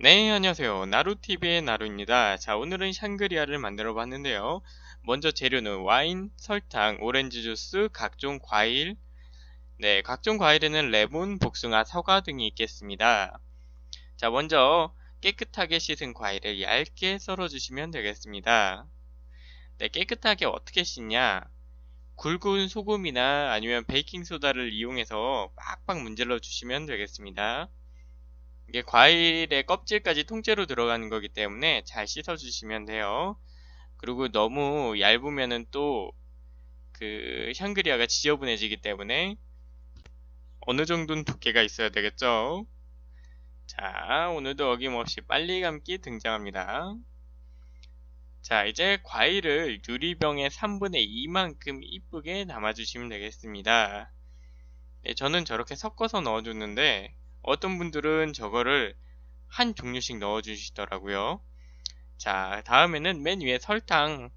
네, 안녕하세요. 나루TV의 나루입니다. 자, 오늘은 샹그리아를 만들어 봤는데요. 먼저 재료는 와인, 설탕, 오렌지 주스, 각종 과일, 네, 각종 과일에는 레몬, 복숭아, 사과 등이 있겠습니다. 자, 먼저 깨끗하게 씻은 과일을 얇게 썰어 주시면 되겠습니다. 네, 깨끗하게 어떻게 씻냐? 굵은 소금이나 아니면 베이킹소다를 이용해서 빡빡 문질러 주시면 되겠습니다. 이게 과일의 껍질까지 통째로 들어가는 거기 때문에 잘 씻어 주시면 돼요. 그리고 너무 얇으면은 또 그 샹그리아가 지저분해지기 때문에 어느 정도는 두께가 있어야 되겠죠. 자, 오늘도 어김없이 빨리 감기 등장합니다. 자, 이제 과일을 유리병에 3분의 2만큼 이쁘게 담아주시면 되겠습니다. 네, 저는 저렇게 섞어서 넣어주는데 어떤 분들은 저거를 한 종류씩 넣어주시더라고요. 자, 다음에는 맨 위에 설탕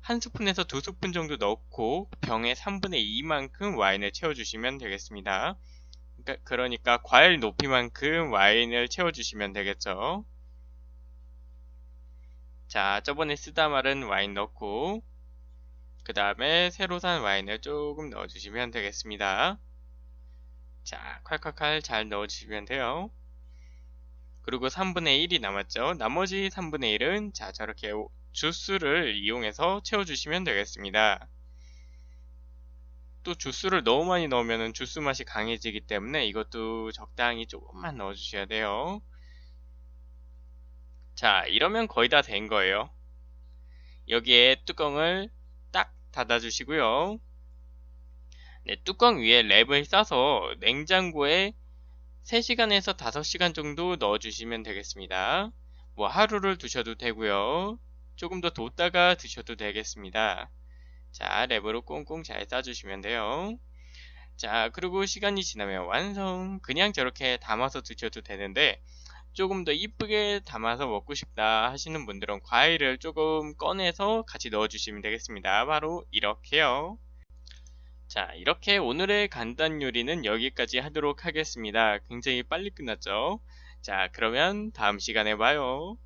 한 스푼에서 두 스푼 정도 넣고 병에 3분의 2만큼 와인을 채워주시면 되겠습니다. 그러니까, 그러니까 과일 높이만큼 와인을 채워주시면 되겠죠. 자, 저번에 쓰다 말은 와인 넣고 그 다음에 새로 산 와인을 조금 넣어주시면 되겠습니다. 자, 칼칼칼 잘 넣어주시면 돼요. 그리고 3분의 1이 남았죠. 나머지 3분의 1은 자 저렇게 주스를 이용해서 채워주시면 되겠습니다. 또 주스를 너무 많이 넣으면 주스 맛이 강해지기 때문에 이것도 적당히 조금만 넣어주셔야 돼요. 자, 이러면 거의 다 된 거예요. 여기에 뚜껑을 딱 닫아주시고요. 네, 뚜껑 위에 랩을 싸서 냉장고에 3시간에서 5시간 정도 넣어주시면 되겠습니다. 뭐 하루를 두셔도 되고요. 조금 더 뒀다가 드셔도 되겠습니다. 자, 랩으로 꽁꽁 잘 싸주시면 돼요. 자, 그리고 시간이 지나면 완성. 그냥 저렇게 담아서 드셔도 되는데 조금 더 이쁘게 담아서 먹고 싶다 하시는 분들은 과일을 조금 꺼내서 같이 넣어주시면 되겠습니다. 바로 이렇게요. 자 이렇게 오늘의 간단 요리는 여기까지 하도록 하겠습니다. 굉장히 빨리 끝났죠? 자 그러면 다음 시간에 봐요.